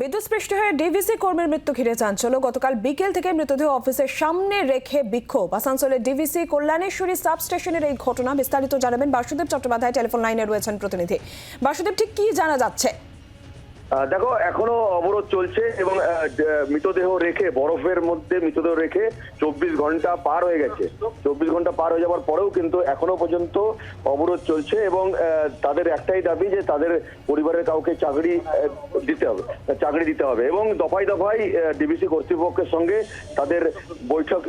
বিদ্যুৎস্পৃষ্ট হয়ে ডিভিসি কর্মীর মৃত্যু ঘিরে চাঞ্চল্য। গতকাল বিকেল থেকে মৃতদেহ অফিসের সামনে রেখে বিক্ষোভ। আসানসোলের ডিভিসি কল্যাণেশ্বরী সাব স্টেশনের এই ঘটনা বিস্তারিত জানাবেন বাসুদেব চট্টোপাধ্যায়। টেলিফোন লাইনে রয়েছেন প্রতিনিধি। বাসুদেব, ঠিক কি জানা যাচ্ছে? দেখো, এখনও অবরোধ চলছে এবং মৃতদেহ রেখে, বরফের মধ্যে মৃতদেহ রেখে চব্বিশ ঘণ্টা পার হয়ে গেছে। চব্বিশ ঘণ্টা পার হয়ে যাওয়ার পরেও কিন্তু এখনও পর্যন্ত অবরোধ চলছে এবং তাদের একটাই দাবি যে তাদের পরিবারের কাউকে চাকরি দিতে হবে, চাকরি দিতে হবে এবং দফায় দফায় ডিবিসি কর্তৃপক্ষের সঙ্গে তাদের বৈঠক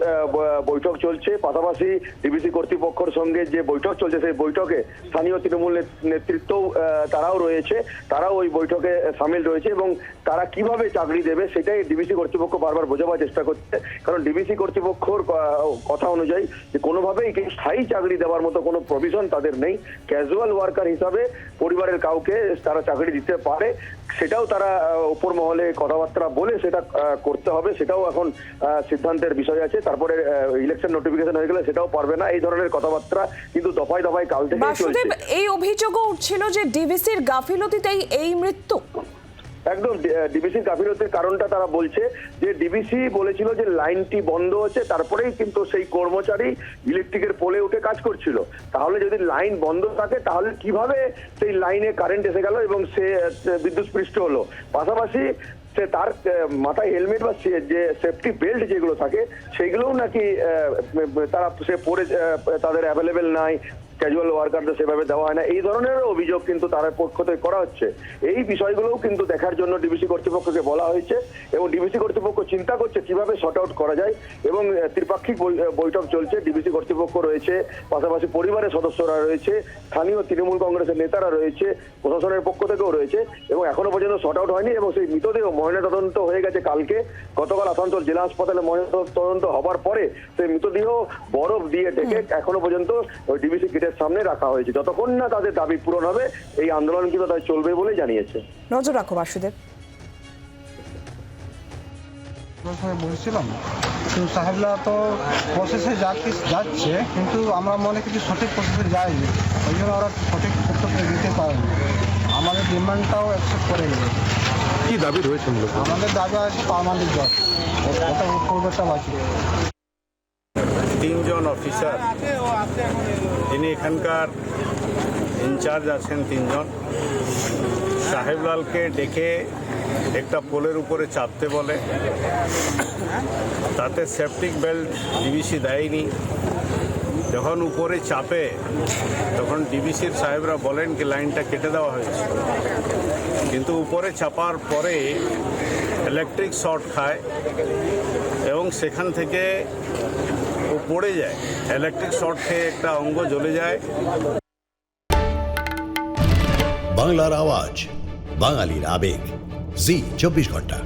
বৈঠক চলছে। পাশাপাশি ডিবিসি কর্তৃপক্ষের সঙ্গে যে বৈঠক চলছে, সেই বৈঠকে স্থানীয় তৃণমূল নেত- নেতৃত্বও তারাও রয়েছে। তারাও ওই বৈঠকে সামিল রয়েছে এবং তারা কীভাবে চাকরি দেবে সেটাই ডিবিসি কর্তৃপক্ষ বারবার বোঝাবার চেষ্টা করছে। কারণ ডিবিসি কর্তৃপক্ষর কথা অনুযায়ী যে কোনোভাবেই স্থায়ী চাকরি দেওয়ার মতো কোনো প্রভিশন তাদের নেই। ক্যাজুয়াল ওয়ার্কার হিসাবে পরিবারের কাউকে তারা চাকরি দিতে পারে। সেটাও তারা উপর মহলে কথাবার্তা বলে সেটা করতে হবে সেটাও এখন সিদ্ধান্তের বিষয় আছে। তারপরে ইলেকশন নোটিফিকেশন হয়ে গেলে সেটাও পারবে না। এই ধরনের কথাবার্তা কিন্তু দফায় দফায় কাল থেকে চলছে। এই অভিযোগও উঠছিল যে ডিভিসির গাফিলতিতেই এই মৃত্যু। একদম ডিবিসির গাফিলতির কারণটা তারা বলছে যে ডিবিসি বলেছিল যে লাইনটি বন্ধ হচ্ছে তারপরেই কিন্তু সেই কর্মচারী ইলেকট্রিকের পোলে উঠে কাজ করছিল। তাহলে যদি লাইন বন্ধ থাকে তাহলে কীভাবে সেই লাইনে কারেন্ট এসে গেল এবং সে আহ, বিদ্যুৎস্পৃষ্ট হলো? পাশাপাশি সে তার মাথায় হেলমেট বা যে সেফটি বেল্ট যেগুলো থাকে সেগুলোও নাকি তারা সে পরে তাদের অ্যাভেলেবেল নাই। ক্যাজুয়াল ওয়ার্কারদের সেভাবে দেওয়া হয় না। এই ধরনের অভিযোগ কিন্তু তার পক্ষ থেকে করা হচ্ছে। এই বিষয়গুলোও কিন্তু দেখার জন্য ডিবিসি কর্তৃপক্ষকে বলা হয়েছে এবং ডিবিসি কর্তৃপক্ষ চিন্তা করছে কীভাবে শর্ট আউট করা যায় এবং ত্রিপাক্ষিক বৈঠক চলছে। ডিবিসি কর্তৃপক্ষ রয়েছে পাশাপাশি পরিবারের সদস্যরা রয়েছে স্থানীয় তৃণমূল কংগ্রেসের নেতারা রয়েছে প্রশাসনের পক্ষ থেকেও রয়েছে এবং এখনও পর্যন্ত শর্ট আউট হয়নি এবং সেই মৃতদেহ ময়নাতদন্ত হয়ে গেছে কালকে। গতকাল আসানসোল জেলা হাসপাতালে ময়নাতদন্ত হবার পরে সেই মৃতদেহ বরফ দিয়ে ঢেকে এখনও পর্যন্ত ডিবিসি গেটের সামনে রাখা হয়েছে। যতক্ষণ না তাদের দাবি পূরণ হবে এই আন্দোলন কিন্তু তাদের চলবে বলে জানিয়েছে। নজর রাখো বাসুদেব। কিন্তু সাহেবরা তো প্রসেসে যাচ্ছি যাচ্ছে কিন্তু আমরা মনে কিছু সঠিক প্রসেসে যাইনি ওই জন্য ওরা সঠিক উত্তর দিতে পারেনি। আমাদের ডিমান্ডটাও অ্যাকসেপ্ট করে নেবে কি দাবি রয়েছে আমাদের দাবি আছে পারমানেন্ট জব ওটা পূর্বটা বাকি। তিনজন অফিসার যিনি এখানকার ইনচার্জ আছেন তিনজন। সাহেবলালকে ডেকে একটা পোলের উপরে চাপতে বলে। তাতে সেফটিক বেল্ট ডিবিসি দেয়নি। যখন উপরে চাপে, তখন ডিবিসির সাহেবরা বলেন কি লাইনটা কেটে দেওয়া হয়েছে। কিন্তু উপরে চাপার পরে ইলেকট্রিক শর্ট খায় এবং সেখান থেকে পড়ে যায়। ইলেকট্রিক শর্ট খেয়ে একটা অঙ্গ জ্বলে যায়। বাংলার আওয়াজ, বাঙালির আবেগ। জি, চব্বিশ ঘণ্টা।